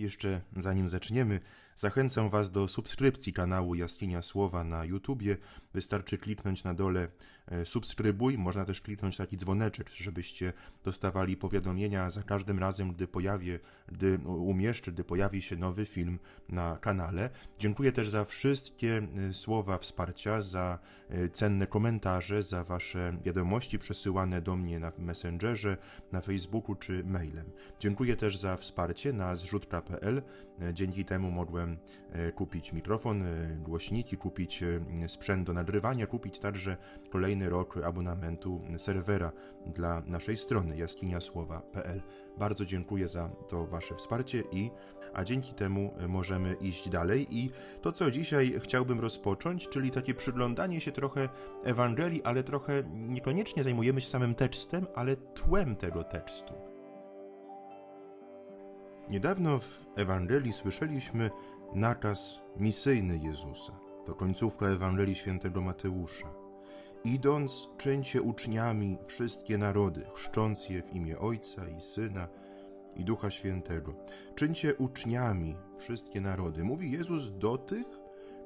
Jeszcze zanim zaczniemy, zachęcam Was do subskrypcji kanału Jaskinia Słowa na YouTubie. Wystarczy kliknąć na dole e, subskrybuj, można też kliknąć taki dzwoneczek, żebyście dostawali powiadomienia za każdym razem, gdy pojawię, gdy umieszczę, gdy pojawi się nowy film na kanale. Dziękuję też za wszystkie e, słowa wsparcia, za e, cenne komentarze, za Wasze wiadomości przesyłane do mnie na Messengerze, na Facebooku czy mailem. Dziękuję też za wsparcie na zrzutka.pl. Dzięki temu mogłem e, kupić mikrofon, e, głośniki, kupić e, sprzęt do nagrywania, kupić także kolejny rok abonamentu serwera dla naszej strony jaskiniasłowa.pl. Bardzo dziękuję za to Wasze wsparcie i a dzięki temu możemy iść dalej i to co dzisiaj chciałbym rozpocząć, czyli takie przyglądanie się trochę Ewangelii, ale trochę niekoniecznie zajmujemy się samym tekstem, ale tłem tego tekstu. Niedawno w Ewangelii słyszeliśmy nakaz misyjny Jezusa. To końcówka Ewangelii świętego Mateusza. Idąc, czyńcie uczniami wszystkie narody, chrzcząc je w imię Ojca i Syna i Ducha Świętego. Czyńcie uczniami wszystkie narody. Mówi Jezus do tych,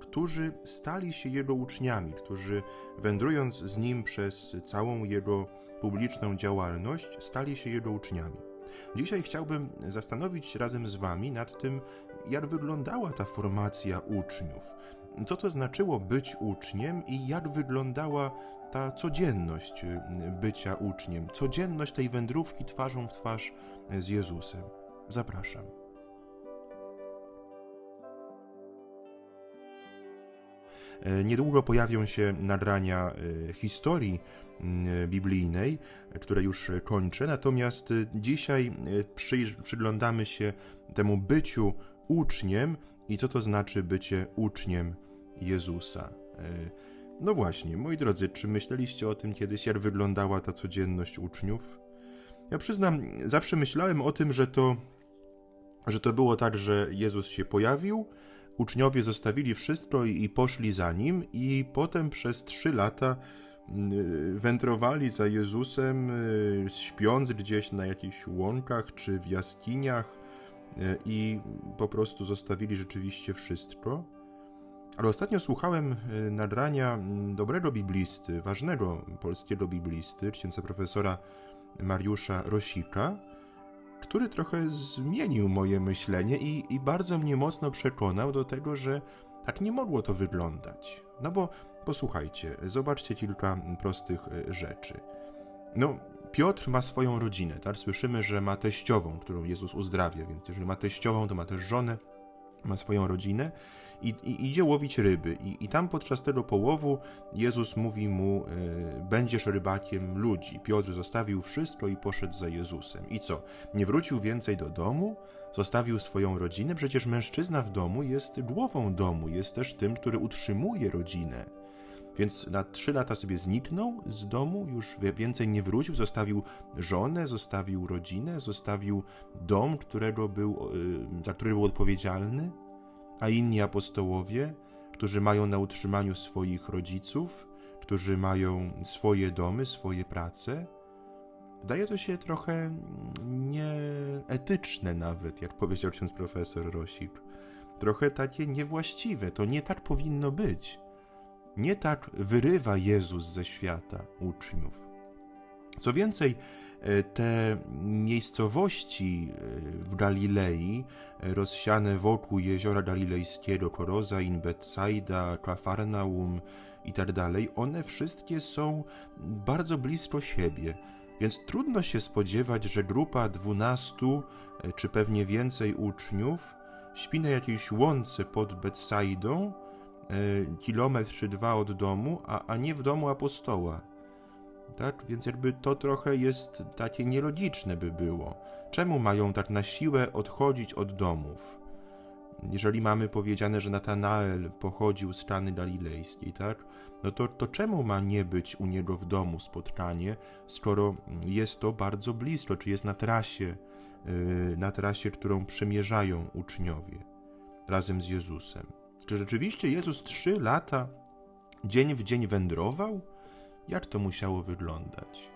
którzy stali się Jego uczniami, którzy wędrując z Nim przez całą Jego publiczną działalność, stali się Jego uczniami. Dzisiaj chciałbym zastanowić się razem z Wami nad tym, jak wyglądała ta formacja uczniów. Co to znaczyło być uczniem i jak wyglądała ta codzienność y, bycia uczniem, codzienność tej wędrówki twarzą w twarz z Jezusem. Zapraszam. Niedługo pojawią się nagrania e, historii mm, biblijnej, które już e, kończę, natomiast e, dzisiaj e, przy, przyglądamy się temu byciu uczniem i co to znaczy bycie uczniem Jezusa. E, No właśnie, moi drodzy, czy myśleliście o tym kiedyś, jak wyglądała ta codzienność uczniów? Ja przyznam, zawsze myślałem o tym, że to, że to było tak, że Jezus się pojawił, uczniowie zostawili wszystko i, i poszli za nim, i potem przez trzy lata mm, wędrowali za Jezusem, y, śpiąc gdzieś na jakichś łąkach czy w jaskiniach, y, i po prostu zostawili rzeczywiście wszystko. Ale ostatnio słuchałem y, nagrania mm, dobrego biblisty, ważnego polskiego biblisty, księdza profesora Mariusza Rosika, który trochę zmienił moje myślenie i, i bardzo mnie mocno przekonał do tego, że tak nie mogło to wyglądać. No bo posłuchajcie, zobaczcie kilka prostych y, rzeczy. No, Piotr ma swoją rodzinę, tak? Słyszymy, że ma teściową, którą Jezus uzdrawia, więc jeżeli ma teściową, to ma też żonę, ma swoją rodzinę i, i idzie łowić ryby. I, I tam podczas tego połowu Jezus mówi mu: y, Będziesz rybakiem ludzi. Piotr zostawił wszystko i poszedł za Jezusem. I co? Nie wrócił więcej do domu? Zostawił swoją rodzinę? Przecież mężczyzna w domu jest głową domu, jest też tym, który utrzymuje rodzinę. Więc na trzy lata sobie zniknął z domu, już więcej nie wrócił, zostawił żonę, zostawił rodzinę, zostawił dom, którego był, y, za który był odpowiedzialny, a inni apostołowie, którzy mają na utrzymaniu swoich rodziców, którzy mają swoje domy, swoje prace. Wydaje to się trochę nieetyczne nawet, jak powiedział ksiądz profesor Rosik. Trochę takie niewłaściwe, to nie tak powinno być. Nie tak wyrywa Jezus ze świata uczniów. Co więcej, e, te miejscowości e, w Galilei, e, rozsiane wokół jeziora galilejskiego, Korozain, Betsaida, Kafarnaum i tak one wszystkie są bardzo blisko siebie. Więc trudno się spodziewać, że grupa dwunastu czy pewnie więcej uczniów śpi na jakiejś łące pod Betsaidą, kilometr czy dwa od domu, a, a nie w domu apostoła. Tak? Więc jakby to trochę jest takie nielogiczne by było. Czemu mają tak na siłę odchodzić od domów? Jeżeli mamy powiedziane, że Natanael pochodził z Kany Galilejskiej, tak? No to, to czemu ma nie być u niego w domu spotkanie, skoro jest to bardzo blisko, czy jest na trasie, yy, na trasie, którą przemierzają uczniowie razem z Jezusem? Czy rzeczywiście Jezus trzy lata dzień w dzień wędrował? Jak to musiało wyglądać?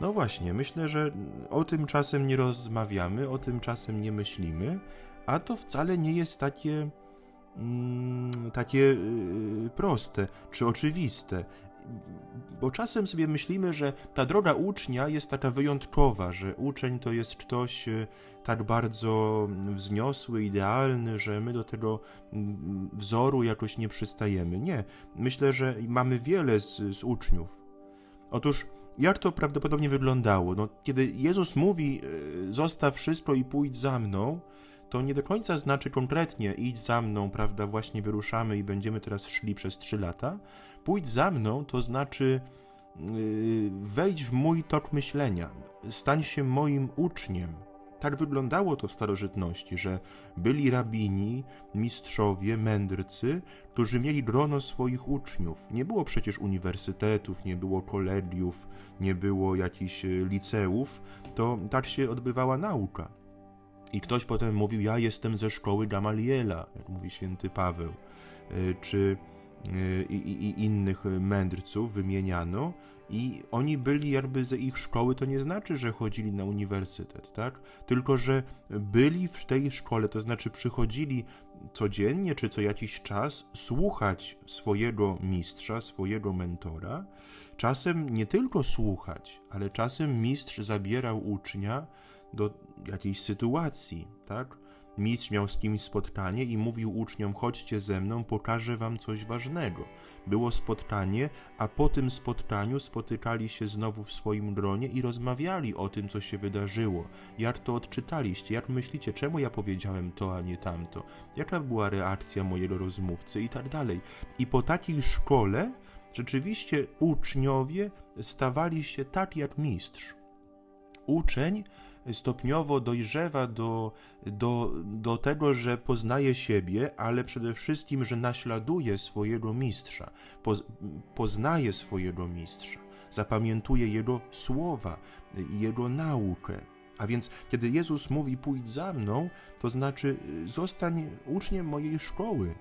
No właśnie, myślę, że o tym czasem nie rozmawiamy, o tym czasem nie myślimy, a to wcale nie jest takie, mm, takie yy, proste czy oczywiste. Bo czasem sobie myślimy, że ta droga ucznia jest taka wyjątkowa, że uczeń to jest ktoś yy, tak bardzo wzniosły, idealny, że my do tego wzoru jakoś nie przystajemy. Nie. Myślę, że mamy wiele z, z uczniów. Otóż jak to prawdopodobnie wyglądało? No, kiedy Jezus mówi, e, zostaw wszystko i pójdź za mną, to nie do końca znaczy konkretnie idź za mną, prawda, właśnie wyruszamy i będziemy teraz szli przez trzy lata. Pójdź za mną to znaczy yy, wejdź w mój tok myślenia, stań się moim uczniem. Tak wyglądało to w starożytności, że byli rabini, mistrzowie, mędrcy, którzy mieli grono swoich uczniów. Nie było przecież uniwersytetów, nie było kolegiów, nie było jakichś e, liceów, to tak się odbywała nauka. I ktoś potem mówił, ja jestem ze szkoły Gamaliela, jak mówi święty Paweł, e, czy e, i, i, innych mędrców wymieniano, i oni byli jakby ze ich szkoły, to nie znaczy, że chodzili na uniwersytet, tak? Tylko, że byli w tej szkole, to znaczy przychodzili codziennie czy co jakiś czas słuchać swojego mistrza, swojego mentora. Czasem nie tylko słuchać, ale czasem mistrz zabierał ucznia do jakiejś sytuacji, tak? Mistrz miał z kimś spotkanie i mówił uczniom: chodźcie ze mną, pokażę wam coś ważnego. Było spotkanie, a po tym spotkaniu spotykali się znowu w swoim gronie i rozmawiali o tym, co się wydarzyło. Jak to odczytaliście? Jak myślicie, czemu ja powiedziałem to, a nie tamto? Jaka była reakcja mojego rozmówcy i tak dalej. I po takiej szkole rzeczywiście uczniowie stawali się tak jak mistrz. Uczeń stopniowo dojrzewa do, do, do tego, że poznaje siebie, ale przede wszystkim, że naśladuje swojego mistrza, poz, poznaje swojego mistrza, zapamiętuje jego słowa, jego naukę. A więc, kiedy Jezus mówi: Pójdź za mną, to znaczy zostań uczniem mojej szkoły.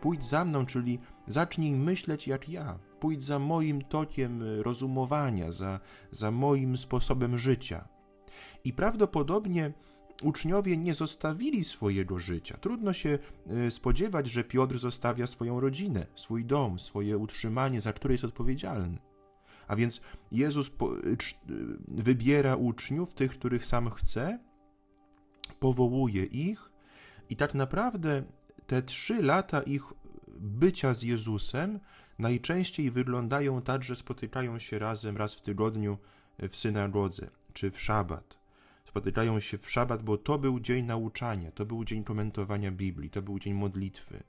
Pójdź za mną, czyli zacznij myśleć jak ja. Pójdź za moim tokiem rozumowania, za, za moim sposobem życia. I prawdopodobnie uczniowie nie zostawili swojego życia. Trudno się e, spodziewać, że Piotr zostawia swoją rodzinę, swój dom, swoje utrzymanie, za które jest odpowiedzialny. A więc Jezus e, wybiera uczniów, tych, których sam chce, powołuje ich i tak naprawdę te trzy lata ich bycia z Jezusem najczęściej wyglądają tak, że spotykają się razem raz w tygodniu w synagodze czy w szabat spotykają się w szabat, bo to był dzień nauczania, to był dzień komentowania Biblii, to był dzień modlitwy.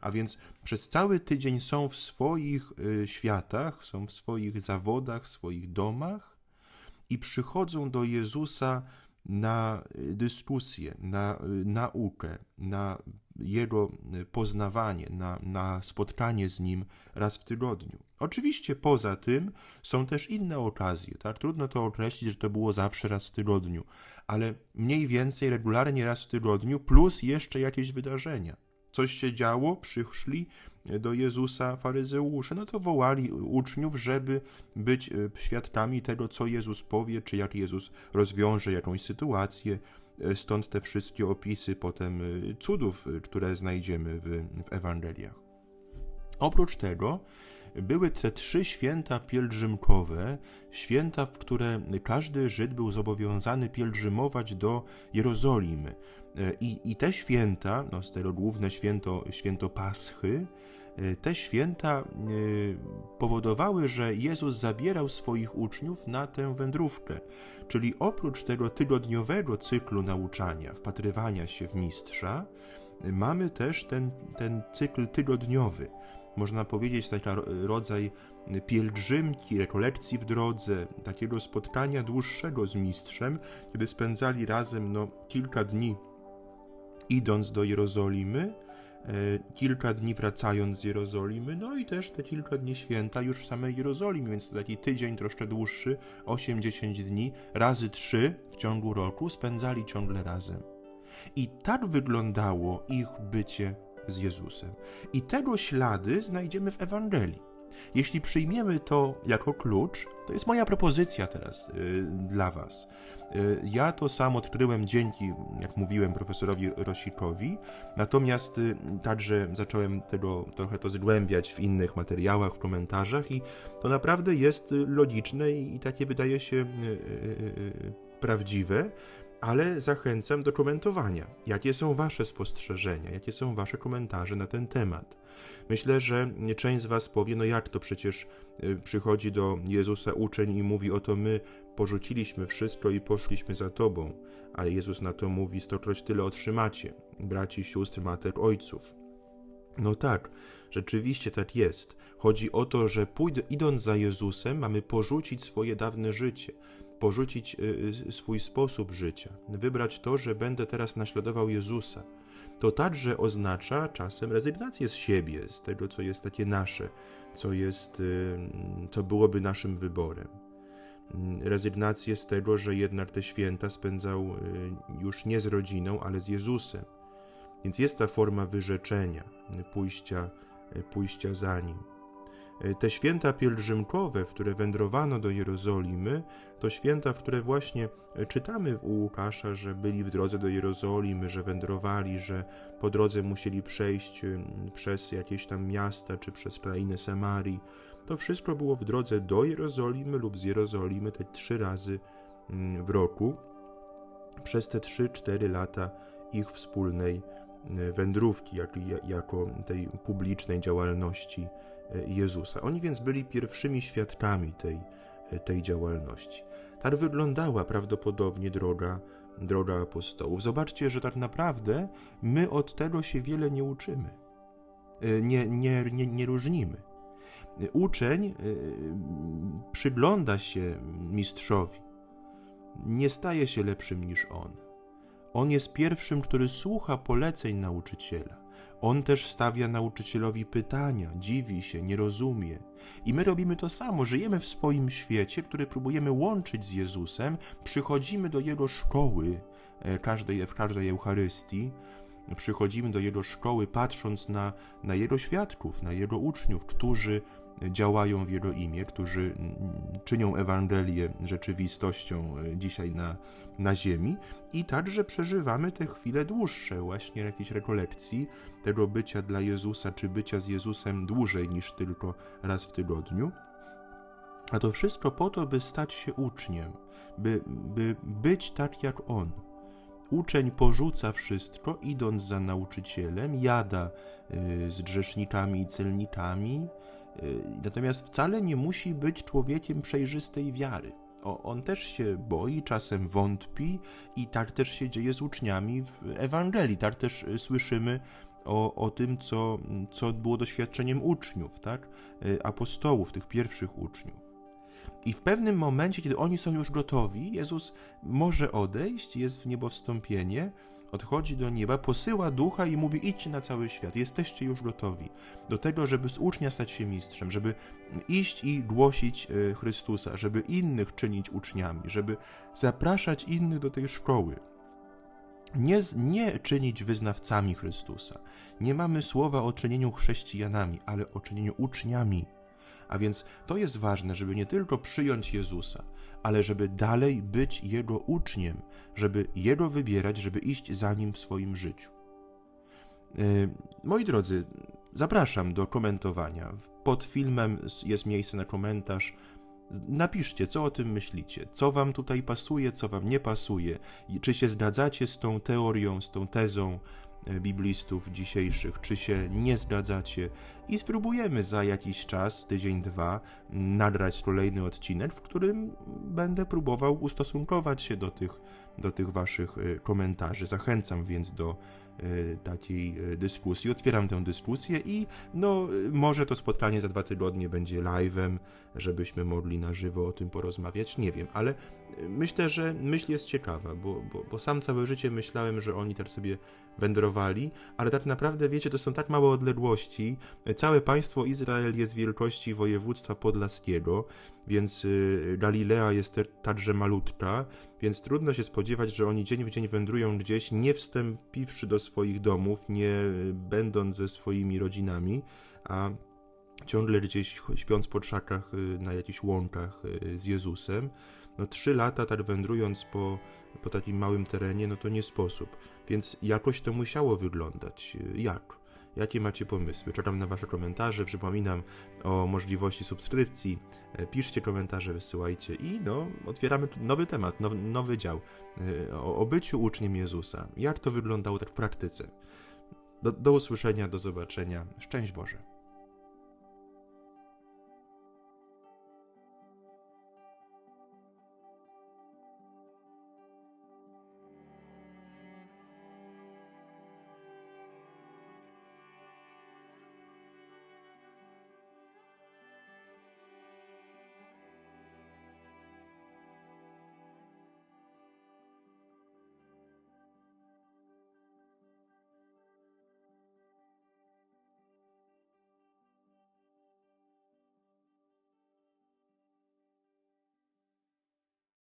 A więc przez cały tydzień są w swoich y, światach, są w swoich zawodach, swoich domach i przychodzą do Jezusa na y, dyskusję, na y, naukę, na jego poznawanie, na, na spotkanie z nim raz w tygodniu. Oczywiście poza tym są też inne okazje, tak? Trudno to określić, że to było zawsze raz w tygodniu, ale mniej więcej regularnie raz w tygodniu, plus jeszcze jakieś wydarzenia. Coś się działo, przyszli do Jezusa faryzeusze, no to wołali uczniów, żeby być e, świadkami tego, co Jezus powie, czy jak Jezus rozwiąże jakąś sytuację. Stąd te wszystkie opisy potem e, cudów, które znajdziemy w, w Ewangeliach. Oprócz tego, były te trzy święta pielgrzymkowe, święta, w które każdy Żyd był zobowiązany pielgrzymować do Jerozolimy. E, I, i te święta, no z tego główne święto, święto Paschy, te święta e, powodowały, że Jezus zabierał swoich uczniów na tę wędrówkę. Czyli oprócz tego tygodniowego cyklu nauczania, wpatrywania się w mistrza, mamy też ten, ten cykl tygodniowy można powiedzieć, taki rodzaj pielgrzymki, rekolekcji w drodze, takiego spotkania dłuższego z mistrzem, kiedy spędzali razem no, kilka dni idąc do Jerozolimy, kilka dni wracając z Jerozolimy, no i też te kilka dni święta już w samej Jerozolimie, więc to taki tydzień troszkę dłuższy, 8-10 dni, razy trzy w ciągu roku spędzali ciągle razem. I tak wyglądało ich bycie z Jezusem. I tego ślady znajdziemy w Ewangelii. Jeśli przyjmiemy to jako klucz, to jest moja propozycja teraz y, dla Was. Y, ja to sam odkryłem dzięki, jak mówiłem, profesorowi Rosikowi, natomiast y, także zacząłem tego trochę to zgłębiać w innych materiałach, w komentarzach i to naprawdę jest logiczne i, i takie wydaje się y, y, y, prawdziwe, ale zachęcam do komentowania. Jakie są Wasze spostrzeżenia, jakie są Wasze komentarze na ten temat? Myślę, że część z Was powie, no jak to przecież y, przychodzi do Jezusa uczeń i mówi, oto my porzuciliśmy wszystko i poszliśmy za Tobą. Ale Jezus na to mówi, stokroć tyle otrzymacie, braci, sióstr, matek, ojców. No tak, rzeczywiście tak jest. Chodzi o to, że pójd- idąc za Jezusem, mamy porzucić swoje dawne życie, porzucić y, y, swój sposób życia, wybrać to, że będę teraz naśladował Jezusa. To także oznacza czasem rezygnację z siebie, z tego, co jest takie nasze, co jest, co byłoby naszym wyborem. Mm, Rezygnację z tego, że jednak te święta spędzał y, już nie z rodziną, ale z Jezusem. Więc jest ta forma wyrzeczenia, pójścia, y, pójścia za nim. Y, Te święta pielgrzymkowe, w które wędrowano do Jerozolimy, to święta, w które właśnie y, czytamy u Łukasza, że byli w drodze do Jerozolimy, że wędrowali, że po drodze musieli przejść y, przez jakieś tam miasta czy przez krainę Samarii. To wszystko było w drodze do Jerozolimy lub z Jerozolimy te trzy razy mm, w roku przez te 3-4 lata ich wspólnej wędrówki, jak, ja- jako tej publicznej działalności Jezusa. Oni więc byli pierwszymi świadkami tej, tej działalności. Tak wyglądała prawdopodobnie droga, droga apostołów. Zobaczcie, że tak naprawdę my od tego się wiele nie uczymy, Y, nie, nie, nie, nie różnimy. Uczeń y, przygląda się mistrzowi, nie staje się lepszym niż on. On jest pierwszym, który słucha poleceń nauczyciela. On też stawia nauczycielowi pytania, dziwi się, nie rozumie. I my robimy to samo, żyjemy w swoim świecie, który próbujemy łączyć z Jezusem, przychodzimy do Jego szkoły e, każdej, w każdej Eucharystii, przychodzimy do Jego szkoły patrząc na, na Jego świadków, na Jego uczniów, którzy działają w imię, którzy czynią Ewangelię rzeczywistością e, dzisiaj na, na ziemi i także przeżywamy te chwile dłuższe, właśnie jakiejś rekolekcji tego bycia dla Jezusa, czy bycia z Jezusem dłużej niż tylko raz w tygodniu. A to wszystko po to, by stać się uczniem, by, by być tak jak On. Uczeń porzuca wszystko, idąc za nauczycielem, jada y, z grzesznikami i celnikami, natomiast wcale nie musi być człowiekiem przejrzystej wiary. O, on też się boi, czasem wątpi i tak też się dzieje z uczniami w Ewangelii. Tak też y, słyszymy o, o tym, co, co było doświadczeniem uczniów, tak? Y, apostołów, tych pierwszych uczniów. I w pewnym momencie, kiedy oni są już gotowi, Jezus może odejść, jest w niebo wstąpienie, odchodzi do nieba, posyła ducha i mówi: idźcie na cały świat, jesteście już gotowi do tego, żeby z ucznia stać się mistrzem, żeby iść i głosić e, Chrystusa, żeby innych czynić uczniami, żeby zapraszać innych do tej szkoły. Nie, nie czynić wyznawcami Chrystusa. Nie mamy słowa o czynieniu chrześcijanami, ale o czynieniu uczniami. A więc to jest ważne, żeby nie tylko przyjąć Jezusa, ale żeby dalej być Jego uczniem, żeby Jego wybierać, żeby iść za Nim w swoim życiu. E, Moi drodzy, zapraszam do komentowania. Pod filmem jest miejsce na komentarz. Napiszcie, co o tym myślicie, co wam tutaj pasuje, co wam nie pasuje, czy się zgadzacie z tą teorią, z tą tezą biblistów dzisiejszych, czy się nie zgadzacie i spróbujemy za jakiś czas, tydzień, dwa, nagrać kolejny odcinek, w którym będę próbował ustosunkować się do tych, do tych waszych e, komentarzy. Zachęcam więc do e, takiej e, dyskusji. Otwieram tę dyskusję i no, e, może to spotkanie za dwa tygodnie będzie live'em, żebyśmy mogli na żywo o tym porozmawiać. Nie wiem, ale myślę, że myśl jest ciekawa, bo, bo, bo sam całe życie myślałem, że oni tak sobie wędrowali, ale tak naprawdę, wiecie, to są tak małe odległości. Całe państwo Izrael jest wielkości województwa podlaskiego, więc y, Galilea jest także malutka, więc trudno się spodziewać, że oni dzień w dzień wędrują gdzieś, nie wstąpiwszy do swoich domów, nie będąc ze swoimi rodzinami, a ciągle gdzieś śpiąc pod szakach y, na jakichś łąkach y, z Jezusem. No trzy lata tak wędrując po, po takim małym terenie, no to nie sposób. Więc jakoś to musiało wyglądać. Y, Jak? Jakie macie pomysły? Czekam na Wasze komentarze. Przypominam o możliwości subskrypcji. E, Piszcie komentarze, wysyłajcie i no, otwieramy nowy temat, nowy, nowy dział e, o, o byciu uczniem Jezusa. Jak to wyglądało tak w praktyce? Do, do usłyszenia, do zobaczenia. Szczęść Boże.